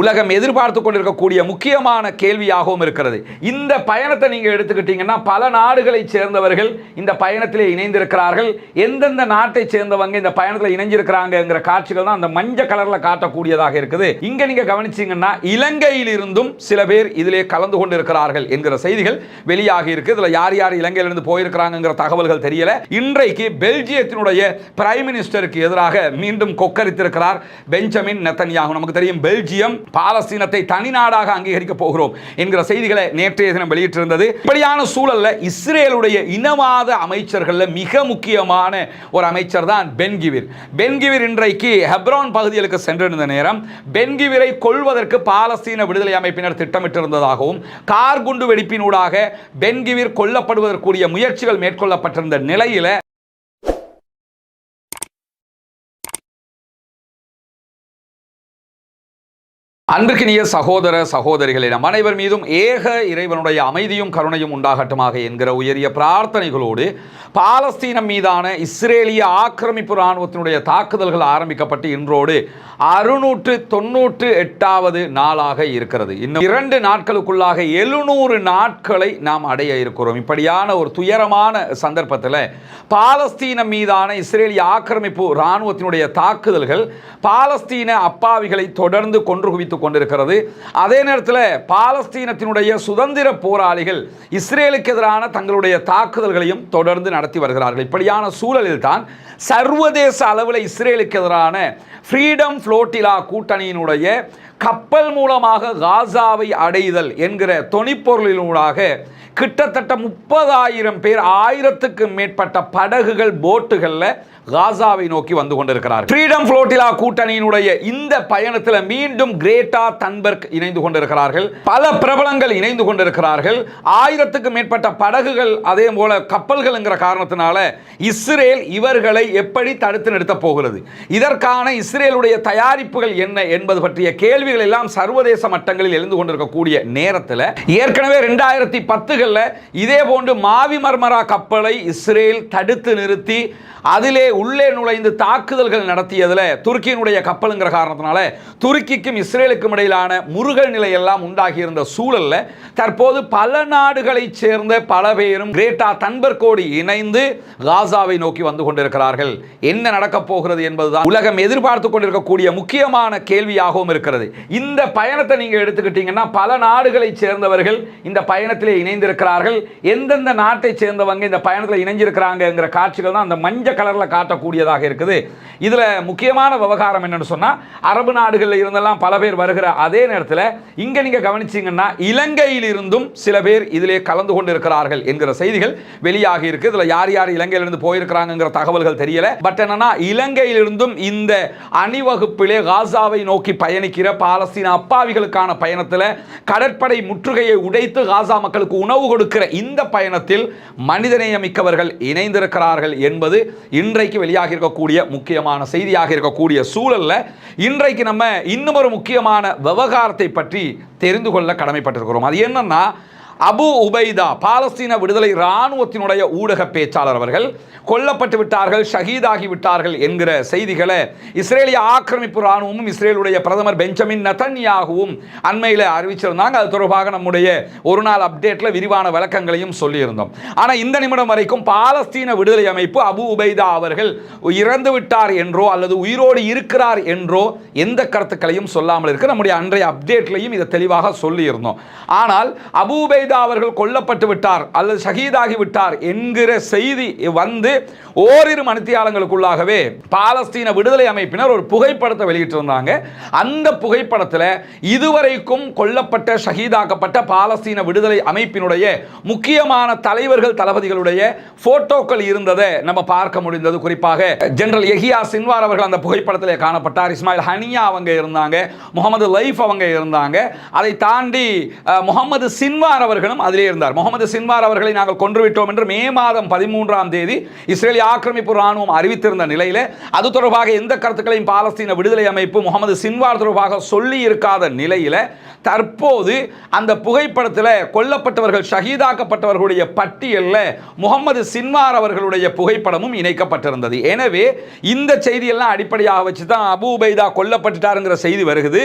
உலகம் எதிர்பார்த்து கொண்டிருக்கக்கூடிய முக்கியமான கேள்வியாகவும் இருக்கிறது. இந்த பயணத்தை நீங்கள் எடுத்துக்கிட்டீங்கன்னா பல நாடுகளைச் சேர்ந்தவர்கள் இந்த பயணத்திலே இணைந்திருக்கிறார்கள். எந்தெந்த நாட்டை சேர்ந்தவங்க இந்த பயணத்தில் இணைஞ்சிருக்கிறாங்கிற காட்சிகள் தான் அந்த மஞ்சள் கலரில் காட்டக்கூடியதாக இருக்குது. இங்கே நீங்கள் கவனிச்சீங்கன்னா இலங்கையிலிருந்தும் சில பேர் இதிலே கலந்து கொண்டிருக்கிறார்கள் என்கிற செய்திகள் வெளியாகி இருக்கு. இதில் யார் யார் இலங்கையிலிருந்து போயிருக்கிறாங்கிற தகவல்கள் தெரியல. இன்றைக்கு பெல்ஜியத்தினுடைய பிரைம் மினிஸ்டருக்கு எதிராக மீண்டும் கொக்கரித்திருக்கிறார் பெஞ்சமின் நெத்தன்யாகு நமக்கு தெரியும் பெல்ஜியம் பாலஸ்தீனத்தை தனிநாடாக அங்கீகரிக்க போகிறோம் என்கிற செய்திகளை நேற்றைய தினம் வெளியிட்டிருந்தது. இப்படியான சூழல்ல இஸ்ரேலுடைய இனவாத அமைச்சர்களில் மிக முக்கியமான ஒரு அமைச்சர் தான் பென்கிவிர் பென்கிவிர் இன்றைக்கு ஹெப்ரான் பகுதிகளுக்கு சென்றிருந்த நேரம் பென்கிவிரை கொள்வதற்கு பாலஸ்தீன விடுதலை அமைப்பினர் திட்டமிட்டிருந்ததாகவும் கார் குண்டு வெடிப்பினூடாக பென்கிவிர் கொல்லப்படுவதற்குரிய முயற்சிகள் மேற்கொள்ளப்பட்டிருந்த நிலையில் அன்பிற்கினிய சகோதர சகோதரிகளே நம் அனைவர் மீதும் ஏக இறைவனுடைய அமைதியும் கருணையும் உண்டாகட்டுமாக என்கிற உயரிய பிரார்த்தனைகளோடு பாலஸ்தீனம் மீதான இஸ்ரேலிய ஆக்கிரமிப்பு இராணுவத்தினுடைய தாக்குதல்கள் ஆரம்பிக்கப்பட்டு இன்றோடு அறுநூற்று தொன்னூற்று எட்டாவது நாளாக இருக்கிறது. இன்னும் இரண்டு நாட்களுக்குள்ளாக எழுநூறு நாட்களை நாம் அடைய இருக்கிறோம். இப்படியான ஒரு துயரமான சந்தர்ப்பத்தில் பாலஸ்தீனம் மீதான இஸ்ரேலிய ஆக்கிரமிப்பு இராணுவத்தினுடைய தாக்குதல்கள் பாலஸ்தீன அப்பாவிகளை தொடர்ந்து கொன்று குவித்துக் கொண்டிருக்கிறது. அதே நேரத்தில் பாலஸ்தீனத்தினுடைய சுதந்திர போராளிகள் இஸ்ரேலுக்கு எதிரான தங்களுடைய தாக்குதல்களையும் தொடர்ந்து நடத்தி வருகிறார்கள். இப்படியான சூழலில் தான் சர்வதேச அளவில் இஸ்ரேலுக்கு எதிரான ஃப்ரீடம் ஃப்ளோட்டிலா கூட்டணியினுடைய கப்பல் மூலமாக காசாவை அடைதல் என்கிற தொனிப்பொருளினூடாக கிட்டத்தட்ட முப்பதாயிரம் பேர் ஆயிரத்துக்கு மேற்பட்ட படகுகள் போட்டுகளில் காசாவை நோக்கி வந்து கொண்டிருக்கிறார் ஃப்ரீடம் ஃப்ளோட்டிலா கூட்டணியினுடைய இந்த பயணத்தில் மீண்டும் கிரேட்டா தன்பர்க் இணைந்து கொண்டிருக்கிறார்கள். பல பிரபலங்கள் இணைந்து கொண்டிருக்கிறார்கள். ஆயிரத்துக்கு மேற்பட்ட படகுகள் அதே போல கப்பல்கள்ங்கிற காரணத்தினால இஸ்ரேல் இவர்களை எப்படி தடுத்து நிறுத்தப் போகிறது? இதற்கான இஸ்ரேலுடைய தயாரிப்புகள் என்ன என்பது பற்றிய கேள்விகள் எல்லாம் சர்வதேச மட்டங்களில் எழுந்து கொண்டிருக்கக்கூடிய நேரத்தில் ஏற்கனவே ரெண்டாயிரத்தி பத்துகளில் இதே போன்று மாவி மர்மரா கப்பலை இஸ்ரேல் தடுத்து நிறுத்தி அதிலே உள்ளே நுழைந்து தாக்குதல்கள் நடத்தியதில் துருக்கியினுடைய கப்பலுங்கிற காரணத்தினால துருக்கிக்கும் இஸ்ரேலுக்கும் இடையிலான முருகல் நிலை எல்லாம் உண்டாகியிருந்த சூழல்ல தற்போது பல நாடுகளைச் சேர்ந்த பல பேரும் கிரேட்டா தன்பர்கோடு இணைந்து காசாவை நோக்கி வந்து கொண்டிருக்கிறார்கள். என்ன நடக்கப் போகிறது என்பதுதான் உலகம் எதிர்பார்த்து கொண்டிருக்கக்கூடிய முக்கியமான கேள்வியாகவும் இருக்கிறது. இந்த பயணத்தை நீங்கள் எடுத்துக்கிட்டீங்கன்னா பல நாடுகளைச் சேர்ந்தவர்கள் இந்த பயணத்திலே இணைந்திருக்கிறார்கள். எந்தெந்த நாட்டை சேர்ந்தவங்க இந்த பயணத்தில் இணைஞ்சிருக்கிறாங்கிற காட்சிகள் தான் அந்த மஞ்சள் கலரில் காட்டக்கூடியதாக இருக்குது. இதில் முக்கியமான விவகாரம் என்னென்னு சொன்னால் அரபு நாடுகளில் இருந்தெல்லாம் பல பேர் வருகிற அதே நேரத்தில் இங்கே நீங்கள் கவனிச்சீங்கன்னா இலங்கையில் இருந்தும் சில பேர் இதிலே கலந்து கொண்டிருக்கிறார்கள் என்கிற செய்திகள் வெளியாகி இருக்கு. இதில் யார் யார் இலங்கையிலிருந்து போயிருக்கிறாங்கிற தகவல்கள் தெரியல. பட் என்னன்னா இலங்கையிலிருந்தும் இந்த அணிவகுப்பிலே காசாவை நோக்கி பயணிக்கிற பாலஸ்தீன அப்பாவிகளுக்கான பயணத்தில் கடற்படை முற்றுகையை உடைத்து காசா மக்களுக்கு உணவு கொடுக்கிற இந்த பயணத்தில் மனிதநேயமிக்கவர்கள் இணைந்திருக்கிறார்கள் என்பது இன்றைக்கு வெளியாக இருக்கக்கூடிய முக்கியமான செய்தியாக இருக்கக்கூடிய சூழல்ல இன்றைக்கு நம்ம இன்னும் ஒரு முக்கியமான விவகாரத்தை பற்றி தெரிந்து கொள்ள கடமைப்பட்டிருக்கிறோம். அது என்னன்னா அபு உபைதா பாலஸ்தீன விடுதலை இராணுவத்தினுடைய ஊடக பேச்சாளர் அவர்கள் கொல்லப்பட்டு விட்டார்கள் ஷஹீதாகி விட்டார்கள் என்கிற செய்திகளை இஸ்ரேலிய ஆக்கிரமிப்பு இராணுவமும் இஸ்ரேலுடைய பிரதமர் பெஞ்சமின் நதன்யாகவும் அண்மையில் அறிவிச்சிருந்தாங்க. அது தொடர்பாக நம்முடைய ஒரு நாள் அப்டேட்டில் விரிவான விளக்கங்களையும் சொல்லியிருந்தோம். ஆனால் இந்த நிமிடம் வரைக்கும் பாலஸ்தீன விடுதலை அமைப்பு அபு உபைதா அவர்கள் இறந்து விட்டார் என்றோ அல்லது உயிரோடு இருக்கிறார் என்றோ எந்த கருத்துக்களையும் சொல்லாமல் இருக்க நம்முடைய அன்றைய அப்டேட்லையும் இதை தெளிவாக சொல்லியிருந்தோம். ஆனால் அபு உபைதா அவர்கள் கொல்லப்பட்டு விட்டார் அல்லது ஷஹீதாகி விட்டார் என்கிற செய்தி வந்து ஓரிரு மணித்தியாலங்களுக்குள்ளாகவே பாலஸ்தீன விடுதலை அமைப்பினர் ஒரு புகைப்படத்தை வெளியிட்டிருந்தாங்க. அந்த புகைப்படத்தில் இதுவரைக்கும் கொல்லப்பட்ட ஷஹீதாக்கப்பட்ட பாலஸ்தீன விடுதலை அமைப்பினுடைய முக்கியமான தலைவர்கள் தளபதிகளுடைய போட்டோக்கள் இருந்ததை நம்ம பார்க்க முடிந்தது. குறிப்பாக ஜெனரல் எஹியா சின்வார் அவர்கள் அந்த புகைப்படத்தில் காணப்பட்டார். இஸ்மாயில் ஹனியா அவங்க இருந்தாங்க முகமது லைஃப் அவங்க இருந்தாங்க. அதை தாண்டி முகமது சின்வார் அவர் அவர்களும் அதிலே இருந்தார். முகமது சின்வார் அவர்களை நாங்கள் கொன்றுவிட்டோம் என்று மே மாதம் பதிமூன்றாம் தேதி இஸ்ரேலிய ஆக்கிரமிப்பு ராணுவம் அறிவித்திருந்த நிலையில் அது தொடர்பாக எந்த கருத்துக்களையும் பாலஸ்தீன விடுதலை அமைப்பு முகமது சின்வார் தொடர்பாக சொல்லி இருக்காத நிலையில் தற்போது அந்த புகைப்படத்தில் கொல்லப்பட்டவர்கள் ஷஹீதாக்கப்பட்டவர்களுடைய பட்டியலில் முகமது சின்வார் அவர்களுடைய புகைப்படமும் இணைக்கப்பட்டிருந்தது. எனவே இந்த செய்தியெல்லாம் அடிப்படையாக வச்சு தான் அபு உபைதா கொல்லப்பட்டுட்டாருங்கிற செய்தி வருகிறது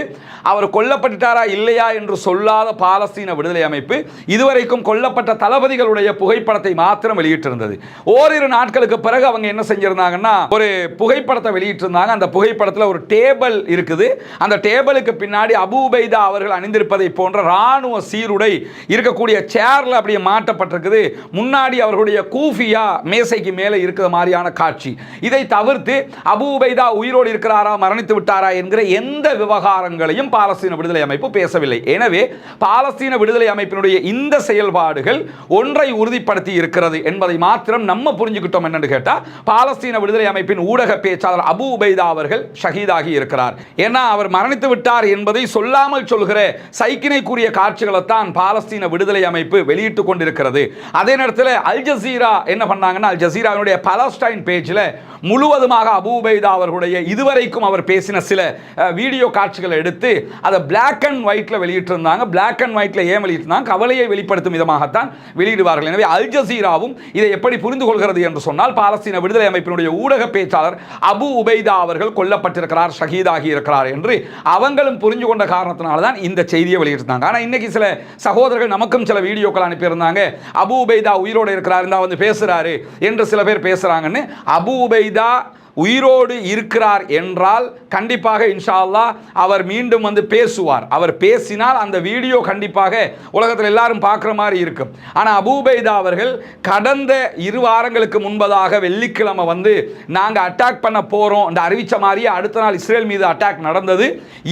அவர் கொல்லப்பட்டுட்டாரா இல்லையா என்று சொல்லாத பாலஸ்தீன விடுதலை அமைப்பு இதுவரைக்கும் கொல்லப்பட்ட தளபதிகளுடைய புகைப்படத்தை மாத்திரம் வெளியிட்டிருந்தது. ஓரிரு நாட்களுக்கு பிறகு அவங்க என்ன செஞ்சிருந்தாங்கன்னா ஒரு புகைப்படத்தை வெளியிட்டிருந்தாங்க. அந்த புகைப்படத்தில் ஒரு டேபிள் இருக்குது. அந்த டேபிளுக்கு பின்னாடி அபூபைதா அவர்கள் அணிந்திருப்பதை போன்ற ராணுவ சீருடை இருக்கக்கூடிய சேர்ல அப்படியே மாட்டப்பட்டிருக்குது. முன்னாடி அவர்களுடைய கூஃபியா மேசைக்கு மேலே இருக்கிற மாதிரியான காட்சி. இதை தவிர்த்து அபூபைதா உயிரோடு இருக்கிறாரா மரணித்து விட்டாரா என்கிற எந்த விவகாரங்களையும் பாலஸ்தீன விடுதலை அமைப்பு பேசவில்லை. எனவே பாலஸ்தீன விடுதலை அமைப்பினுடைய இந்த செயல்பாடுகள் ஒன்றை உறுதிப்படுத்தி இருக்கிறது என்பதை மாத்திரம் நம்ம புரிஞ்சுக்கிட்டோம் என்னன்னு கேட்டால் பாலஸ்தீன விடுதலை அமைப்பின் ஊடக பேச்சாளர் அபு உபைதா அவர்கள் ஷஹீதாகி இருக்கிறார். ஏன்னா அவர் மரணித்து விட்டார் என்பதை சொல்லாமல் சொல்கிற சைக்கினைக்குரிய காட்சிகளைத்தான் பாலஸ்தீன விடுதலை அமைப்பு வெளியிட்டுக் கொண்டிருக்கிறது. அதே நேரத்தில் அல் ஜசீரா என்ன பண்ணாங்கன்னா அல் ஜசீராவினுடைய பலஸ்டைன் பேஜில் முழுவதுமாக அபு உபைதா அவர்களுடைய இதுவரைக்கும் அவர் பேசின சில வீடியோ காட்சிகளை எடுத்து அதை பிளாக் அண்ட் ஒயிட்டில் வெளியிட்டிருந்தாங்க. பிளாக் அண்ட் ஒயிட்டில் ஏன் வெளியிட்டிருந்தாங்க? கவலையை வெளிப்படுத்தும் விதமாகத்தான் வெளியிடுவார்கள். எனவே அல் ஜசீராவும் இதை எப்படி புரிந்து கொள்கிறது என்று சொன்னால் பாலஸ்தீன விடுதலை அமைப்பினுடைய ஊடக பேச்சாளர் அபு உபைதா அவர்கள் கொல்லப்பட்டிருக்கிறார் ஷஹீதாகி இருக்கிறார் என்று அவங்களும் புரிஞ்சு கொண்ட காரணத்தினால தான் இந்த செய்தியை வெளியிட்டிருந்தாங்க. ஆனால் இன்னைக்கு சில சகோதரர்கள் நமக்கும் சில வீடியோக்கள் அனுப்பியிருந்தாங்க. அபு உபைதா உயிரோடு இருக்கிறார் இருந்தால் வந்து பேசுறாரு என்று சில பேர் பேசுறாங்கன்னு அபு உபைதா உயிரோடு இருக்கிறார் என்றால் கண்டிப்பாக இன்ஷா அல்லாஹ் அவர் மீண்டும் வந்து பேசுவார். அவர் பேசினால் அந்த வீடியோ கண்டிப்பாக உலகத்தில் எல்லாரும் பார்க்குற மாதிரி இருக்கும். ஆனால் அபூபைதா அவர்கள் கடந்த இரு வாரங்களுக்கு முன்பதாக வெள்ளிக்கிழமை வந்து நாங்கள் அட்டாக் பண்ண போகிறோம் இந்த அறிவித்த மாதிரியே அடுத்த நாள் இஸ்ரேல் மீது அட்டாக் நடந்தது.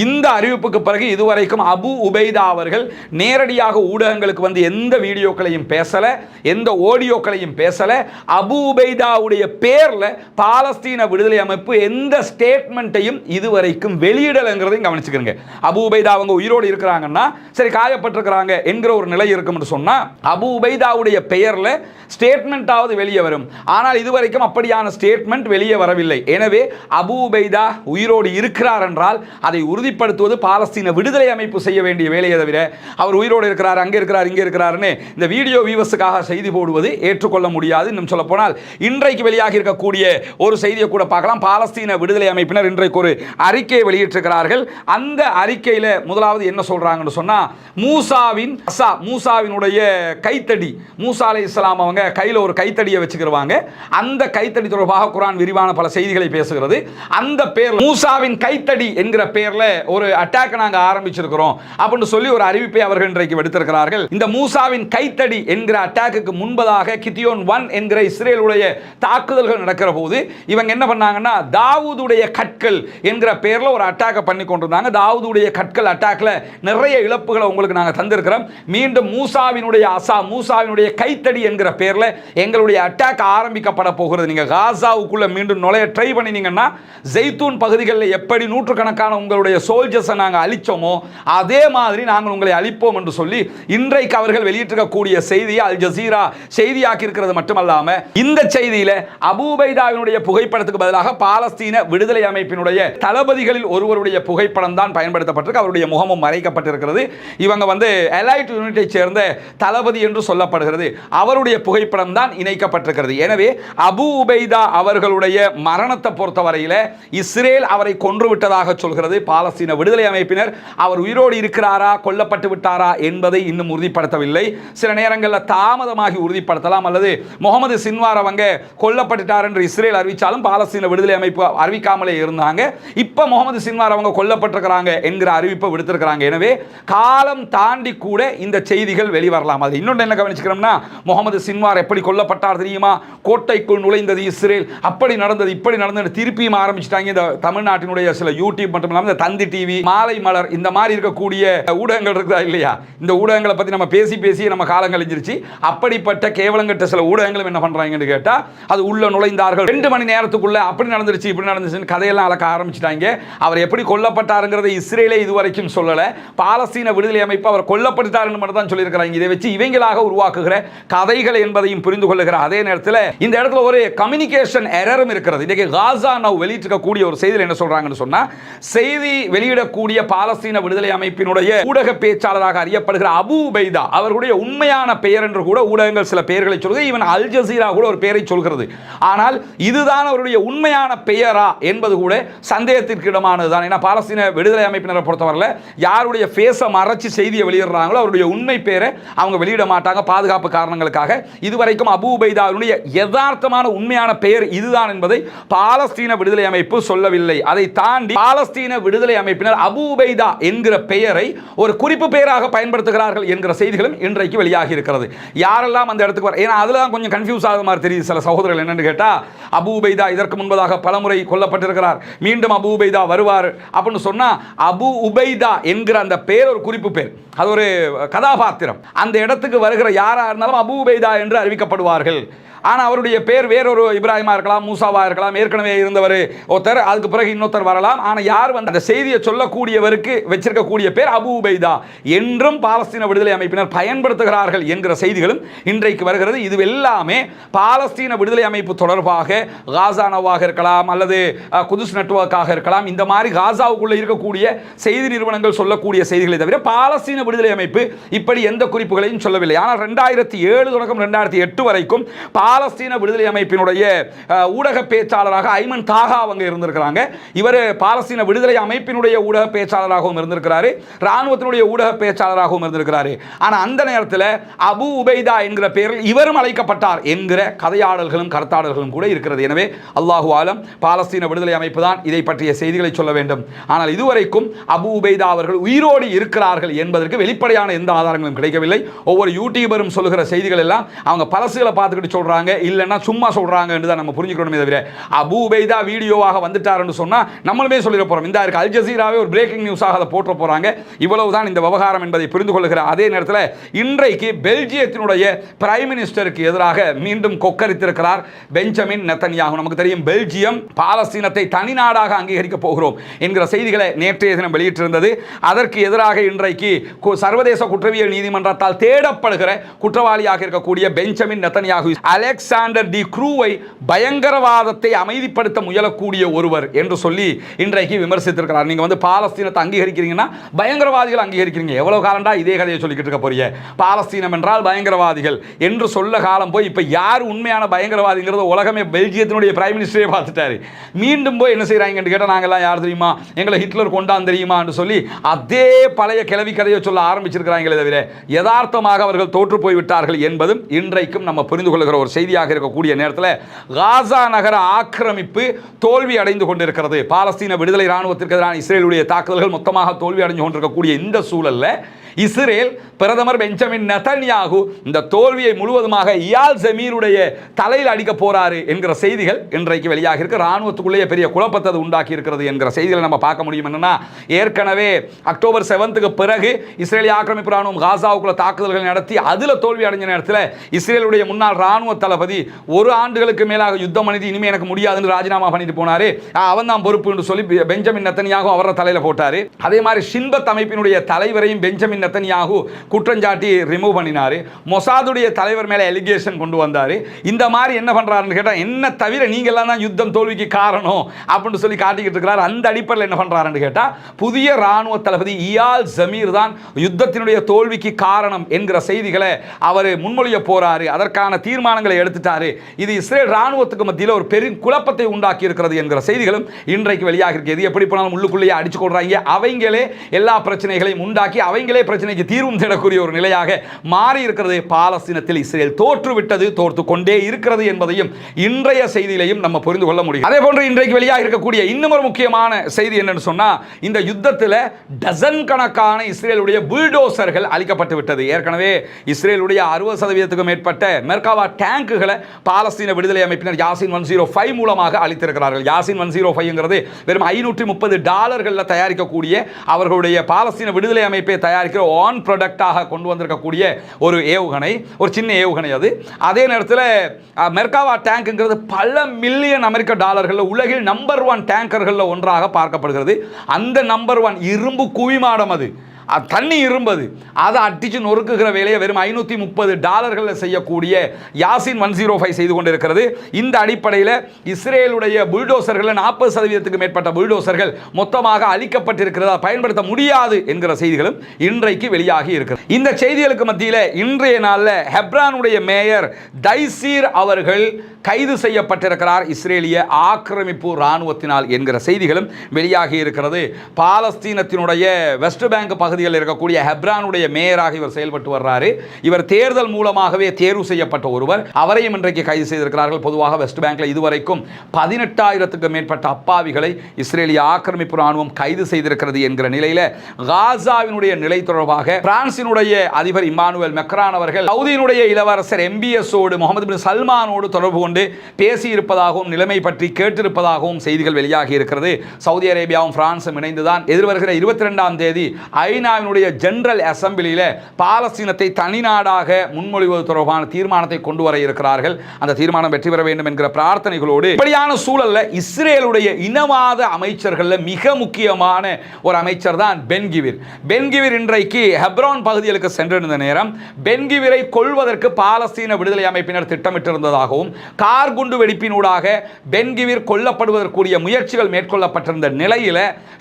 இந்த அறிவிப்புக்கு பிறகு இதுவரைக்கும் அபு உபைதா அவர்கள் நேரடியாக ஊடகங்களுக்கு வந்து எந்த வீடியோக்களையும் பேசலை எந்த ஆடியோக்களையும் பேசலை. அபு உபைதாவுடைய பேரில் பாலஸ்தீன விடுதலை அமைப்பு எந்த ஸ்டேட்மெண்ட்டையும் இதுவரைக்கும் வெளியிடலைங்கிறதையும் கவனிச்சுக்கிறங்க. அபு உபைதா அவங்க உயிரோடு இருக்கிறாங்கன்னா சரி காயப்பட்டிருக்கிறாங்க என்கிற ஒரு நிலை இருக்கும்னு சொன்னால் அபு உபைதாவுடைய பெயர்ல ஸ்டேட்மெண்ட்டாவது வெளியே வரும். ஆனால் இதுவரைக்கும் அப்படியான ஸ்டேட்மெண்ட் வெளியே வரவில்லை. எனவே அபு உபைதா உயிரோடு இருக்கிறார் என்றால் அதை உறுதிப்படுத்துவது பாலஸ்தீன விடுதலை அமைப்பு செய்ய வேண்டிய வேலையை தவிர அவர் உயிரோடு இருக்கிறார் அங்கே இருக்கிறார் இங்கே இருக்கிறாருன்னு இந்த வீடியோ வியூவர்ஸுக்காக செய்தி போடுவது ஏற்றுக்கொள்ள முடியாது. இன்னும் சொல்லப்போனால் இன்றைக்கு வெளியாகி இருக்கக்கூடிய ஒரு செய்தியை கூட பார்க்கலாம். பாலஸ்தீன விடுதலை அமைப்பினர் இன்றைக்கு ஒரு அறிக்கையை வெளியிட்டிருக்கிறார்கள். அந்த அறிக்கையில் முதலாவது என்ன சொல்கிறாங்கன்னு சொன்னா மூசாவின் அசா மூசாவினுடைய கைத்தடி மூசா அலை இஸ்லாம் அவங்க கையில் ஒரு கைத்தடியை வச்சுக்கிருவாங்க. அந்த கைத்தடி தொடர்பாக குரான் விரிவான பல செய்திகளை பேசுகிறது. அந்த பேர் மூசாவின் கைத்தடி என்கிற பேரில் ஒரு அட்டாக் நாங்க ஆரம்பிச்சிருக்கிறோம் அப்படின்னு சொல்லி ஒரு அறிவிப்பை அவர்கள் இன்றைக்கு விடுத்திருக்கிறார்கள். இந்த மூசாவின் கைத்தடி என்கிற அட்டாக்கு முன்பதாக கித்தியோன் ஒன் என்கிற இஸ்ரேலுடைய தாக்குதல்கள் நடக்கிற போது இவங்க என்ன பண்ணாங்கன்னா தாவூதுடைய கற்கள் என்கிற பேரில் ஒரு அட்டாக்கை பண்ணி கொண்டிருந்தாங்க தாவூதுடைய கற்கள் அட்டாக்ல நிறைய இழப்புகளை உங்களுக்கு நாங்கள் தந்திருக்கிறோம். மீண்டும் மூசாவினுடைய அசா மூசாவினுடைய கைத்தடி என்கிற பேரில் எங்களுடைய அட்டாக் ஆரம்பிக்கப்பட போகிறது. நீங்கள் காசாவுக்குள்ளே மீண்டும் நுழைய ட்ரை பண்ணினீங்கன்னா ஜெய்தூன் பகுதிகளில் எப்படி நூற்றுக்கணக்கான உங்களுடைய சோல்ஜர்ஸை நாங்கள் அழித்தோமோ அதே மாதிரி நாங்கள் உங்களை அழிப்போம் என்று சொல்லி இன்றைக்கு அவர்கள் வெளியிட்டிருக்கக்கூடிய செய்தியை அல் ஜசீரா செய்தியாக்கி இருக்கிறது மட்டுமல்லாமல் இந்த செய்தியில் அபூபைதாவினுடைய புகைப்படத்துக்கு பதிலாக பாலஸ்தீன விடுதலை அமைப்பினுடைய தளபதிகளில் ஒருவருடைய புகைப்படம் தான் பயன்படுத்தப்பட்டிருக்கு. அவருடைய முகமும் மறைக்கப்பட்டிருக்கிறது. இவங்க வந்து எலைட் யூனிட்டை சேர்ந்த தளபதி என்று சொல்லப்படுகிறது. அவருடைய புகைப்படம் தான் இணைக்கப்பட்டிருக்கிறது. எனவே அபு உபைதா அவர்களுடைய மரணத்தை பொறுத்தவரையில் இஸ்ரேல் அவரை கொன்று விட்டதாக சொல்கிறது. பாலஸ்தீன விடுதலை அமைப்பினர் அவர் உயிரோடு இருக்கிறாரா? கொல்லப்பட்டு விட்டாரா? என்பதை இன்னும் உறுதிப்படுத்தவில்லை. சில நேரங்களில் தாமதமாகி உறுதிப்படுத்தலாம். அல்லது முகமது சின்வார் அவங்க கொல்லப்பட்டுட்டார் என்று இஸ்ரேல் அறிவித்தாலும் பாலஸ்தீன விடுதலை அமைப்பு அறிவிக்காமலே இருந்தாங்க. இப்போ முகமது சின்வார் அவங்க கொல்லப்பட்டிருக்கிறாங்க என்கிற அறிவிப்பை விடுத்திருக்கிறாங்க. எனவே காலம் தாண்டி கூட இந்த செய்திகள் வெளிவரலாம். அது இன்னொன்று என்ன கவனிச்சுக்கிறோம்னா முகமது சின்வார் எப்படி கொல்லப்பட்டார் தெரியுமா? கோட்டைக்குள் நுழைந்தது இஸ்ரேல் அப்படி நடந்தது இப்படி நடந்தது திருப்பியும் ஆரம்பிச்சிட்டாங்க. இந்த தமிழ்நாட்டினுடைய சில யூடியூப் மட்டும் இல்லாமல் இந்த தந்தி டிவி மாலை மலர் இந்த மாதிரி இருக்கக்கூடிய ஊடகங்கள் இருக்குதா இல்லையா? இந்த ஊடகங்களை பற்றி நம்ம பேசி பேசி நம்ம காலம் கழிஞ்சிருச்சு. அப்படிப்பட்ட கேவலங்கட்ட சில ஊடகங்களும் என்ன பண்றாங்கன்னு கேட்டால் அது உள்ள நுழைந்தார்கள். ரெண்டு மணி நேரத்துக்குள்ள சொல்ல அப்படி நடந்துருச்சு இப்படி நடந்துச்சுன்னு கதையெல்லாம் அளக்க ஆரம்பிச்சிட்டாங்க. அவர் எப்படி கொல்லப்பட்டாருங்கிறத இஸ்ரேலே இதுவரைக்கும் சொல்லலை. பாலஸ்தீன விடுதலை அமைப்பு அவர் கொல்லப்பட்டாருன்னு மட்டும் தான் சொல்லியிருக்கிறாங்க. இதை வச்சு இவங்களாக உருவாக்குகிற கதைகள் என்பதையும் புரிந்து கொள்ளுகிற அதே நேரத்தில் இந்த இடத்துல ஒரு கம்யூனிகேஷன் எரரும் இருக்கிறது. இன்றைக்கு காசா நவ் வெளியிட்டிருக்கக்கூடிய ஒரு செய்தியில் என்ன சொல்கிறாங்கன்னு சொன்னால் செய்தி வெளியிடக்கூடிய பாலஸ்தீன விடுதலை அமைப்பினுடைய ஊடக பேச்சாளராக அறியப்படுகிற அபு உபைதா அவருடைய உண்மையான பெயர் என்று கூட ஊடகங்கள் சில பெயர்களை சொல்கிறது ஈவன் அல் ஜசீரா கூட ஒரு பெயரை சொல்கிறது. ஆனால் இதுதான் அவருடைய உண்மையான பெயரா என்பது கூட சந்தேகத்திற்கு இடமானது தான் ஏன்னா பாலஸ்தீன விடுதலை அமைப்பினரை பொறுத்தவரையில் யாருடைய ஃபேஸை மறைச்சி செய்தியை வெளியிடுறாங்களோ அவருடைய உண்மை பேரை அவங்க வெளியிட மாட்டாங்க பாதுகாப்பு காரணங்களுக்காக. இதுவரைக்கும் அபு உபைதாவினுடைய யதார்த்தமான உண்மையான பெயர் இதுதான் என்பதை பாலஸ்தீன விடுதலை அமைப்பு சொல்லவில்லை. அதை தாண்டி பாலஸ்தீன விடுதலை அமைப்பினர் அபு உபைதா என்கிற பெயரை ஒரு குறிப்பு பெயராக பயன்படுத்துகிறார்கள் என்கிற செய்திகளும் இன்றைக்கு வெளியாகி இருக்கிறது யாரெல்லாம் அந்த இடத்துக்கு வர ஏன்னா அதில் தான் கொஞ்சம் கன்ஃபியூஸ் ஆகிற மாதிரி தெரியுது சில சகோதரர்கள் என்னென்னு கேட்டால் அபு உபைதா இதற்கு முன்பதாக பலமுறை கொல்லப்பட்டிருக்கிறார். மீண்டும் அபு உபைதா வருவார். அப்படின்னு சொன்னால் அபு உபைதா என்கிற அந்த பேர் ஒரு குறிப்பு பேர். அது ஒரு கதாபாத்திரம். அந்த இடத்துக்கு வருகிற யாராக இருந்தாலும் அபு உபைதா என்று அறிவிக்கப்படுவார்கள். ஆனால் அவருடைய பேர் வேறொரு இப்ராஹிமா இருக்கலாம் மூசாவா இருக்கலாம் ஏற்கனவே இருந்தவர் ஒருத்தர். அதுக்கு பிறகு இன்னொருத்தர் வரலாம். ஆனால் யார் வந்து அந்த செய்தியை சொல்லக்கூடியவருக்கு வச்சிருக்கக்கூடிய பேர்? அபு உபைதா. என்றும் பாலஸ்தீன விடுதலை அமைப்பினர் பயன்படுத்துகிறார்கள் என்கிற செய்திகளும் இன்றைக்கு வருகிறது. இது எல்லாமே பாலஸ்தீன விடுதலை அமைப்பு தொடர்பாக காசானவாக இருக்கலாம் அல்லது குதுஸ் நெட்வொர்க்காக இருக்கலாம். இந்த மாதிரி காசாவுக்குள்ளே இருக்கக்கூடிய செய்தி நிறுவனங்கள் சொல்லக்கூடிய செய்திகளை தவிர பாலஸ்தீன விடுதலை அமைப்பு இப்படி எந்த குறிப்புகளையும் சொல்லவில்லை. ஆனால் ரெண்டாயிரத்தி ஏழு தொடக்கம் ரெண்டாயிரத்தி எட்டு வரைக்கும் பாலஸ்தீன விடுதலை அமைப்பினுடைய ஊடக பேச்சாளராக ஐமன் தாகா அவங்க இருந்திருக்கிறாங்க. இவர் பாலஸ்தீன விடுதலை அமைப்பினுடைய ஊடக பேச்சாளராகவும் இருந்திருக்கிறாரு. இராணுவத்தினுடைய ஊடக பேச்சாளராகவும் இருந்திருக்கிறாரு. ஆனால் அந்த நேரத்தில் அபு உபைதா என்கிற பெயரில் இவரும் அழைக்கப்பட்டார் என்கிற கதையாடல்களும் கருத்தாடல்களும் கூட இருக்கிறது. எனவே அல்லாஹு ஆலம் பாலஸ்தீன விடுதலை அமைப்பு தான் இதை பற்றிய செய்திகளை சொல்ல வேண்டும். ஆனால் இதுவரைக்கும் அபு உபைதா அவர்கள் உயிரோடு இருக்கிறார்கள் என்பதற்கு வெளிப்படையான எந்த ஆதாரங்களும் கிடைக்கவில்லை. ஒவ்வொரு யூடியூபரும் சொல்லுகிற செய்திகள் எல்லாம் அவங்க பரசுகளை பார்த்துக்கிட்டு சொல்கிறாங்க இல்லைன்னா சும்மா சொல்றாங்க தான் நம்ம புரிஞ்சுக்கணுமே தவிர அபு உபைதா வீடியோவாக வந்துட்டாருன்னு சொன்னால் நம்மளுமே சொல்லிட போகிறோம் இந்த இருக்குது அல் ஜசீராவே ஒரு பிரேக்கிங் நியூஸாக அதை போட்டு போறாங்க. இவ்வளவு தான் இந்த விவகாரம் என்பதை புரிந்து கொள்கிற அதே நேரத்தில் இன்றைக்கு பெல்ஜியத்தினுடைய பிரைம் மினிஸ்டருக்கு எதிராக மீண்டும் கொக்கரித்திருக்கிறார் பெஞ்சமின் நெத்தனியாகும் நமக்கு தெரியும் பெல்ஜியம் பாலஸ்தீனத்தை தனி நாடாக போகிறோம் என்கிற செய்திகளை நேற்றைய தினம் வெளியிட்டிருந்தது. அதற்கு எதிராக இன்றைக்கு சர்வதேச குற்றவியல் நீதிமன்றத்தால் தேடப்படுகிற குற்றவாளியாக இருக்கக்கூடிய பெஞ்சமின் நெத்தன்யாகு. அலெக்சாண்டர் டி க்ரூவை பயங்கரவாதத்தை அமைதிப்படுத்த முயலக்கூடிய ஒருவர் என்று சொல்லி இன்றைக்கு விமர்சித்திருக்கிறார். நீங்கள் வந்து பாலஸ்தீனத்தை அங்கீகரிக்கிறீங்கன்னா பயங்கரவாதிகள் அங்கீகரிக்கிறீங்க. எவ்வளோ காலண்டா இதே கதையை சொல்லிக்கிட்டு இருக்க போறீங்க? பாலஸ்தீனம் என்றால் பயங்கரவாதிகள் என்று சொல்ல காலம் போய் இப்போ யார் உண்மையான பயங்கரவாதிங்கிறத உலகமே பெல்ஜியத்தினுடைய பிரைம் மினிஸ்டரே பார்த்துட்டாரு. மீண்டும் போய் என்ன செய்கிறாங்கன்னு கேட்டால் நாங்கள்லாம் யார் தெரியுமா? எங்களை ஹிட்லர் கொண்டாந்து தெரியுமான்னு சொல்லி அதே பழைய கிளவி கதையை சொல்ல ஆரம்பிச்சிருக்கிறாங்களே தவிர யதார்த்தமாக அவர்கள் தோற்று போய்விட்டார்கள் என்பதும் இன்றைக்கும் நம்ம புரிந்து கொள்கிற ஒரு செய்தியாக இருக்கக்கூடிய நேரத்தில் காசா நகர ஆக்கிரமிப்பு தோல்வி அடைந்து கொண்டிருக்கிறது. பாலஸ்தீன விடுதலை ராணுவத்திற்கு எதிரான இஸ்ரேலுடைய தாக்குதல்கள் மொத்தமாக தோல்வி அடைந்து கொண்டிருக்கக்கூடிய இந்த சூழல்ல இஸ்ரேல் பிரதமர் பெஞ்சமின் நெதன்யாகு இந்த தோல்வியை முழுவதுமாக இயால் ஜமீருடைய தலையில் அடிக்க போறாரு என்கிற செய்திகள் இன்றைக்கு வெளியாக இருக்கு. ராணுவத்துக்குள்ளேயே பெரிய குழப்பத்தை உண்டாக்கி இருக்கிறது என்கிற செய்திகளை நம்ம பார்க்க முடியும். என்னன்னா ஏற்கனவே அக்டோபர் செவன்த்துக்கு பிறகு இஸ்ரேலிய ஆக்கிரமிப்பு ராணுவம் காசாவுக்குள்ள தாக்குதல்கள் நடத்தி அதில் தோல்வி அடைஞ்ச நேரத்தில் இஸ்ரேலுடைய முன்னாள் ராணுவ தளபதி ஒரு ஆண்டுகளுக்கு மேலாக யுத்தம் பண்ணி இனிமே எனக்கு முடியாதுன்னு ராஜினாமா பண்ணிட்டு போனாரு. அவன் தான் பொறுப்பு என்று சொல்லி பெஞ்சமின் நெத்தனியாகும் அவரை தலையில் போட்டாரு. அதே மாதிரி ஷின்பத் அமைப்பினுடைய தலைவரையும் பெஞ்சமின் நெத்தனியாகு குற்றஞ்சாட்டி ரிமூவ் பண்ணினாரு. மொசாதுடைய தலைவர் மேலே எலிகேஷன் கொண்டு வந்தாரு. இந்த மாதிரி என்ன பண்றாருன்னு கேட்டால் என்ன தவிர நீங்க எல்லாம் தான் யுத்தம் தோல்விக்கு காரணம் அப்படின்னு சொல்லி காட்டிக்கிட்டு இருக்கிறார். அந்த அடிப்படையில் என்ன பண்றாருன்னு கேட்டால் புதிய ராணுவ தளபதி இயால் ஜமீர் தான் யுத்தத்தினுடைய தோல்விக்கு காரணம் என்கிற செய்திகளை அவர் முன்மொழிய போறாரு. அதற்கான தீர்மானங்களை எடுத்துட்டாரு. இது இஸ்ரேல் ராணுவத்துக்கு மத்தியில் ஒரு பெரும் குழப்பத்தை உண்டாக்கி இருக்கிறது என்கிற செய்திகளும் இன்றைக்கு வெளியாக இருக்கு எது எப்படி போனாலும் உள்ளுக்குள்ளேயே அடிச்சு கொடுறாங்க அவங்களே எல்லா பிரச்சனைகளையும் உண்டாக்கி அவங்களே பிரச்சனைக்கு தீர்வும் தேடக்கூடிய ஒரு நிலையாக மாறி இருக்கிறது பாலஸ்தீனத்தில் இஸ்ரேல். தோற்றுவிட்டது தோற்று கொண்டே இருக்கிறது என்பதையும் இன்றைய செய்தியிலையும் நம்ம புரிந்து கொள்ள முடியும். அதே போன்று இன்றைக்கு வெளியாக இருக்கக்கூடிய இன்னும் ஒரு முக்கியமான செய்தி என்னன்னு சொன்னா இந்த யுத்தத்தில் டசன் கணக்கான இஸ்ரேலுடைய புல்டோசர்கள் அளிக்கப்பட்டு விட்டது. ஏற்கனவே இஸ்ரேலுடைய அறுபது சதவீதத்துக்கும் மேற்பட்ட மெர்காவா டேங்குகளை பாலஸ்தீன விடுதலை அமைப்பினர் யாசின் ஒன் ஜீரோ ஃபைவ் மூலமாக அளித்திருக்கிறார்கள் யாசின் ஒன் ஜீரோ ஃபைவ்ங்கிறது வெறும் ஐநூற்றி முப்பது டாலர்களில் தயாரிக்கக்கூடிய அவர்களுடைய பாலஸ்தீன விடுதலை அமைப்பை தயாரிக்க தயாரிக்கிற ஆன் ப்ராடக்டாக கொண்டு வந்திருக்கக்கூடிய ஒரு ஏவுகணை ஒரு சின்ன ஏவுகணை அது. அதே நேரத்தில் மெர்காவா டேங்க்குங்கிறது பல மில்லியன் அமெரிக்க டாலர்களில் உலகில் நம்பர் ஒன் டேங்கர்களில் ஒன்றாக பார்க்கப்படுகிறது. அந்த நம்பர் ஒன் இரும்பு குவிமாடம் அது அது. தண்ணி இரும்பது. அதை அட்டிச்சு நொறுக்குகிற வேலையை வெறும் ஐநூற்றி முப்பது டாலர்களில் செய்யக்கூடிய யாசின் ஒன் ஜீரோ ஃபைவ் செய்து கொண்டிருக்கிறது. இந்த அடிப்படையில் இஸ்ரேலுடைய புல்டோசர்களில் நாற்பது சதவீதத்துக்கு மேற்பட்ட புல்டோசர்கள் மொத்தமாக அழிக்கப்பட்டிருக்கிறதா பயன்படுத்த முடியாது என்கிற செய்திகளும் இன்றைக்கு வெளியாகி இருக்கிறது. இந்த செய்திகளுக்கு மத்தியில் இன்றைய நாளில் ஹெப்ரானுடைய மேயர் தைசீர் அவர்கள் கைது செய்யப்பட்டிருக்கிறார் இஸ்ரேலிய ஆக்கிரமிப்பு இராணுவத்தினால் என்கிற செய்திகளும் வெளியாகி இருக்கிறது. பாலஸ்தீனத்தினுடைய வெஸ்ட் பேங்க் பகுதியில் இருக்கக்கூடிய ஹெப்ரானுடைய மேயராக இவர் செயல்பட்டு வர்றாரு. இவர் தேர்தல் மூலமாகவே தேர்வு செய்யப்பட்ட ஒருவர். அவரையும் இன்றைக்கு கைது செய்திருக்கிறார்கள். பொதுவாக வெஸ்ட் பேங்க்ல இதுவரைக்கும் பதினெட்டாயிரத்துக்கும் மேற்பட்ட அப்பாவிகளை இஸ்ரேலிய ஆக்கிரமிப்பு ராணுவம் கைது செய்திருக்கிறது என்கிற நிலையில காசாவினுடைய நிலை தொடர்பாக பிரான்சினுடைய அதிபர் இமானுவேல் மெக்ரான் அவர்கள் சவுதியினுடைய இளவரசர் எம்பிஎஸோடு முகமது பின் சல்மானோடு தொடர்பு கொண்டு பேசியிருப்பதாகவும் நிலைமை பற்றி கேட்டிருப்பதாகவும் செய்திகள் வெளியாகி இருக்கிறது. சவுதி அரேபியாவும் பிரான்சும் இணைந்துதான் எதிர்வருகிற இருபத்தி ரெண்டாம் தேதி ஐநாவினுடைய ஜெனரல் அசம்பிளியில் பாலஸ்தீனத்தை தனிநாடாக முன்மொழிவது தொடர்பான தீர்மானத்தை கொண்டு வர இருக்கிறார்கள். அந்த தீர்மானம் வெற்றி பெற வேண்டும் என்கிற பிரார்த்தனைகளோடு இப்படியான சூழலில் இஸ்ரேலுடைய இனவாத அமைச்சர்களில் மிக முக்கியமான ஒரு அமைச்சர் தான் பென்கிவிர். பென்கிவிர் இன்றைக்கு ஹெப்ரான் பகுதிகளுக்கு சென்றிருந்த நேரம் பென்கிவிரை கொள்வதற்கு பாலஸ்தீன விடுதலை அமைப்பினர் திட்டமிட்டிருந்ததாகவும் கார் குண்டு வெடிப்பினூடாக பென்கிவிர் கொல்லப்படுவதற்குரிய முயற்சிகள் மேற்கொள்ளப்பட்டிருந்த நிலையில்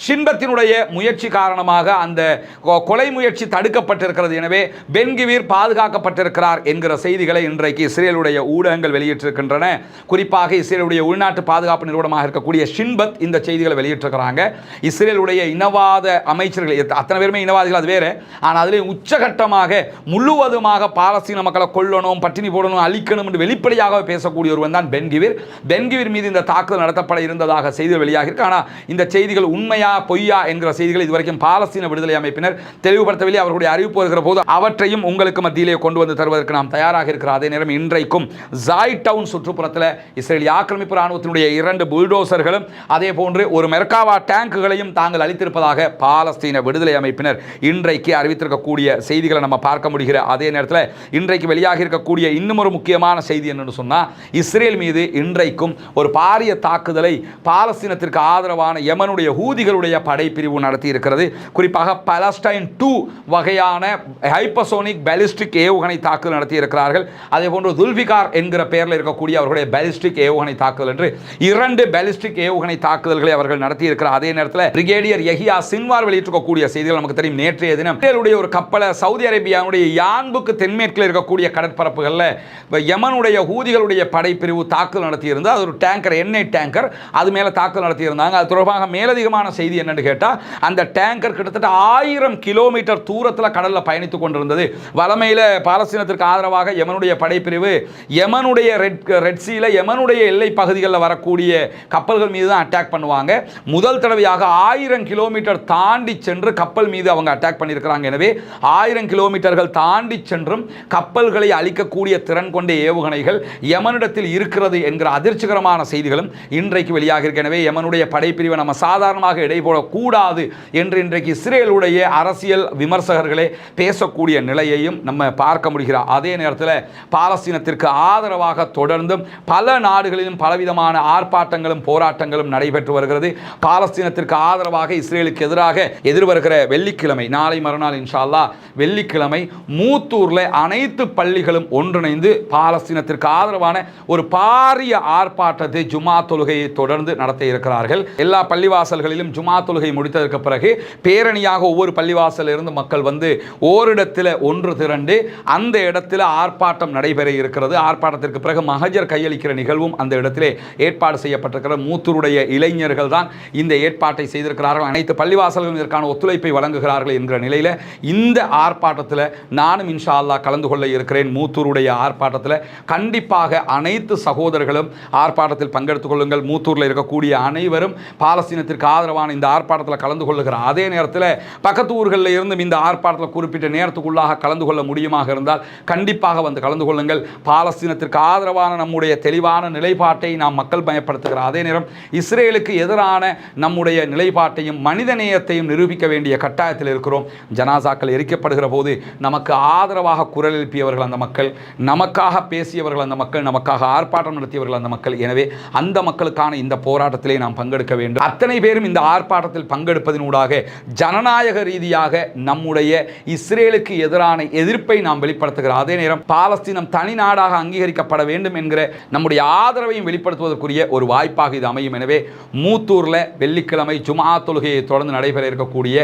ஷின்பத்தினுடைய முயற்சி காரணமாக அந்த கொ- கொலை முயற்சி தடுக்கப்பட்டிருக்கிறது. எனவே பென்கிவிர் பாதுகாக்கப்பட்டிருக்கிறார் என்கிற செய்திகளை இன்றைக்கு இஸ்ரேலுடைய ஊடகங்கள் வெளியிட்டிருக்கின்றன. குறிப்பாக இஸ்ரேலுடைய உள்நாட்டு பாதுகாப்பு நிறுவனமாக இருக்கக்கூடிய ஷின்பத் இந்த செய்திகளை வெளியிட்டிருக்கிறாங்க. இஸ்ரேலுடைய இனவாத அமைச்சர்கள் அத்தனை பேருமே இனவாதிகள் அது வேறு. ஆனால் அதிலே உச்சகட்டமாக முழுவதுமாக பாலஸ்தீன மக்களை கொல்லணும் பட்டினி போடணும் அழிக்கணும் என்று வெளிப்படையாக பேசக்கூடிய ஒருவன் தான் பென்கிவிர். பென்கிவிர் மீது இந்த தாக்குதல் நடத்தப்பட இருந்ததாக செய்திகள் வெளியாக இருக்கு ஆனால் இந்த செய்திகள் உண்மையா பொய்யா என்கிற செய்திகள் இதுவரைக்கும் பாலஸ்தீன விடுதலை அமைப்பினர் தெளிவுபடுத்தவில்லை. அவர்களுடைய அறிவிப்பு வருகிற போது அவற்றையும் உங்களுக்கு மத்தியிலே கொண்டு வந்து தருவதற்கு நாம் தயாராக இருக்கிற அதே நேரம் இன்றைக்கும் ஜாய் டவுன் சுற்றுப்புறத்தில் இஸ்ரேல் ஆக்கிரமிப்பு ராணுவத்தினுடைய இரண்டு புல்டோசர்களும் அதே போன்று ஒரு மெர்காவா டேங்குகளையும் தாங்கள் அளித்திருப்பதாக பாலஸ்தீன விடுதலை அமைப்பினர் இன்றைக்கு அறிவித்திருக்கக்கூடிய செய்திகளை நம்ம பார்க்க முடிகிற அதே நேரத்தில் இன்றைக்கு வெளியாக இருக்கக்கூடிய இன்னும் ஒரு முக்கியமான செய்தி என்னன்னு சொன்னால் இஸ்ரேல் மீது இன்றைக்கும் ஒரு பாரிய தாக்குதலை பாலஸ்தீனத்திற்கு ஆதரவான யமனுடைய ஹூதிகளுடைய படைப்பிரிவு நடத்தி இருக்கிறது குறிப்பாக பலஸ்டைன் டூ வகையான ஹைப்பசோனிக் பேலிஸ்டிக் ஏவுகணை தாக்குதல் நடத்தி இருக்கிறார்கள் அதே போன்று துல்பிகார் என்கிற பெயரில் இருக்கக்கூடிய அவர்களுடைய பேலிஸ்டிக் ஏவுகணை தாக்குதல் என்று இரண்டு பேலிஸ்டிக் ஏவுகணை தாக்குதல்களை அவர்கள் நடத்தி இருக்கிறார் அதே நேரத்தில் பிரிகேடியர் எஹியா சின்வார் வெளியிட்டிருக்கக்கூடிய செய்திகள் நமக்கு தெரியும். நேற்றைய தினம் இஸ்ரேலுடைய ஒரு கப்பலை சவுதி அரேபியாவுடைய யான்புக்கு தென்மேற்கில் இருக்கக்கூடிய கடற்பரப்புகளில் யமனுடைய ஹூதிகளுடைய படைப்பிரிவு தாக்குதல் நடத்தியிருந்தால் அது ஒரு டேங்கர் எண்ணெய் டேங்கர் அது மேலே தாக்குதல் நடத்தியிருந்தாங்க. அது தொடர்பாக மேலதிகமான செய்தி என்னென்னு கேட்டால் அந்த டேங்கர் கிட்டத்தட்ட ஆயிரம் கிலோமீட்டர் தூரத்தில் கடலில் பயணித்துக் கொண்டிருந்தது. வலமையில் பாலஸ்தீனத்திற்கு ஆதரவாக யமனுடைய படைப்பிரிவு யமனுடைய ரெட் ரெட் சீல யமனுடைய எல்லை பகுதிகளில் வரக்கூடிய கப்பல்கள் மீது தான் அட்டாக் பண்ணுவாங்க. முதல் தடவையாக ஆயிரம் கிலோமீட்டர் தாண்டி சென்று கப்பல் மீது அவங்க அட்டாக் பண்ணியிருக்கிறாங்க. எனவே ஆயிரம் கிலோமீட்டர்கள் தாண்டி சென்றும் கப்பல்களை அழிக்கக்கூடிய திறன் கொண்ட ஏவுகணைகள் யமனிடத்தில் இருக்கிறது என்கிற அதிர்ச்சிகரமான செய்திகளும் இன்றைக்கு வெளியாக எனவே யமனுடைய படைப்பிரிவை நம்ம சாதாரணமாக இடைபோடக்கூடாது என்று இன்றைக்கு இஸ்ரேலுடைய அரசியல் விமர்சகர்களே பேசக்கூடிய நிலையையும் நம்ம பார்க்க முடிகிறார். அதே நேரத்தில் பாலஸ்தீனத்திற்கு ஆதரவாக தொடர்ந்தும் பல நாடுகளிலும் பலவிதமான ஆர்ப்பாட்டங்களும் போராட்டங்களும் நடைபெற்று வருகிறது. பாலஸ்தீனத்திற்கு ஆதரவாக இஸ்ரேலுக்கு எதிராக எதிர்வருகிற வெள்ளிக்கிழமை நாளை மறுநாள் இன்ஷா அல்லாஹ் வெள்ளிக்கிழமை மூத்தூரில் அனைத்து பள்ளிகளும் ஒன்றிணைந்து பாலஸ்தீனத்திற்கு ஆதரவான ஒரு பாரிய ஆர்ப்பாட்டத்தை ஜுமா தொழுகையை தொடர்ந்து நடத்த இருக்கிறார்கள். எல்லா பள்ளிவாசல்களிலும் ஜுமா தொழுகை முடித்ததற்கு பிறகு பேரணியாக ஒவ்வொரு பள்ளிவாசலில் இருந்து மக்கள் வந்து ஓரிடத்தில் ஒன்று திரண்டு அந்த இடத்தில் ஆர்ப்பாட்டம் நடைபெற இருக்கிறது. ஆர்ப்பாட்டத்திற்கு பிறகு மகஜர் கையளிக்கிற நிகழ்வும் அந்த இடத்திலே ஏற்பாடு செய்யப்பட்டிருக்கிற மூத்தூருடைய இளைஞர்கள் தான் இந்த ஏற்பாட்டை செய்திருக்கிறார்கள். அனைத்து பள்ளிவாசல்களும் இதற்கான ஒத்துழைப்பை வழங்குகிறார்கள் என்கிற நிலையில் இந்த ஆர்ப்பாட்டத்தில் நானும் இன்ஷா அல்லாஹ் கலந்து கொள்ள இருக்கிறேன். மூத்தூருடைய ஆர்ப்பாட்டத்தில் கண்டிப்பாக அனைத்து அனைத்து சகோதரர்களும் ஆர்ப்பாட்டத்தில் பங்கெடுத்துக் கொள்ளுங்கள். மூத்தூரில் இருக்கக்கூடிய அனைவரும் பாலஸ்தீனத்திற்கு ஆதரவான இந்த ஆர்ப்பாட்டத்தில் கலந்து கொள்ளுகிற அதே நேரத்தில் பக்கத்து ஊர்களில் இருந்தும் இந்த ஆர்ப்பாட்டத்தில் குறிப்பிட்ட நேரத்துக்குள்ளாக கலந்து கொள்ள முடியுமாக இருந்தால் கண்டிப்பாக வந்து கலந்து கொள்ளுங்கள். பாலஸ்தீனத்திற்கு ஆதரவான நம்முடைய தெளிவான நிலைப்பாட்டை நாம் மக்கள் பயப்படுத்துகிற அதே நேரம் இஸ்ரேலுக்கு எதிரான நம்முடைய நிலைப்பாட்டையும் மனிதநேயத்தையும் நிரூபிக்க வேண்டிய கட்டாயத்தில் இருக்கிறோம். ஜனாசாக்கள் எரிக்கப்படுகிற போது நமக்கு ஆதரவாக குரல் எழுப்பியவர்கள் அந்த மக்கள் நமக்காக பேசியவர்கள் அந்த மக்கள் நமக்காக ஆர்ப்பாட்டம் நடத்தியவர்கள் அந்த மக்கள். எனவே அந்த மக்களுக்கான இந்த போராட்டத்திலே நாம் பங்கெடுக்க வேண்டும். அத்தனை பேரும் இந்த ஆர்ப்பாட்டத்தில் பங்கெடுப்பதனூடாக ஜனநாயக ரீதியாக நம்முடைய இஸ்ரேலுக்கு எதிரான எதிர்ப்பை நாம் வெளிப்படுத்துகிறோம் அதே நேரம் பாலஸ்தீனம் தனி நாடாக அங்கீகரிக்கப்பட வேண்டும் என்கிற நம்முடைய ஆதரவையும் வெளிப்படுத்துவதற்குரிய ஒரு வாய்ப்பாக இது அமையும். எனவே மூத்தூரில் வெள்ளிக்கிழமை ஜுமா தொழுகையை தொடர்ந்து நடைபெற இருக்கக்கூடிய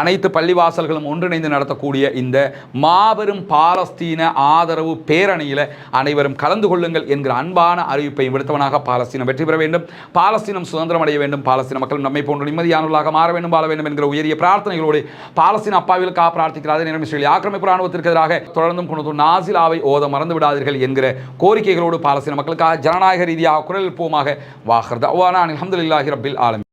அனைத்து பள்ளிவாசல்களும் ஒன்றிணைந்து நடத்தக்கூடிய இந்த மாபெரும் பாலஸ்தீன ஆதரவு பேரணியில் அனைவரும் கலந்து கொள்ளுங்கள் என்கிற அன்பான அறிவிப்பை விடுத்தவனாக பாலஸ்தீனம் வெற்றி பெற வேண்டும். பாலஸ்தீனம் சுதந்திரம் அடைய வேண்டும். பாலஸ்தீன மக்கள் நம்மை போன்ற நிம்மதியானவர்களாக மாற வேண்டும் வாழ வேண்டும் என்கிற உயரிய பிரார்த்தனைகளோடு பாலஸ்தீன அப்பாவிகளுக்காக பிரார்த்திக்கிறார் அதே நேரம் இஸ்ரேல் ஆக்கிரமிப்பு ராணுவத்திற்கு எதிராக தொடர்ந்தும் கொண்டு நாசிலாவை ஓத மறந்து விடாதீர்கள் என்கிற கோரிக்கைகளோடு பாலஸ்தீன மக்களுக்காக ஜனநாயக ரீதியாக குரல் எழுப்புவோமாக வாஹர் தவானா. அலமதுல்லாஹி ரபில் ஆலம்.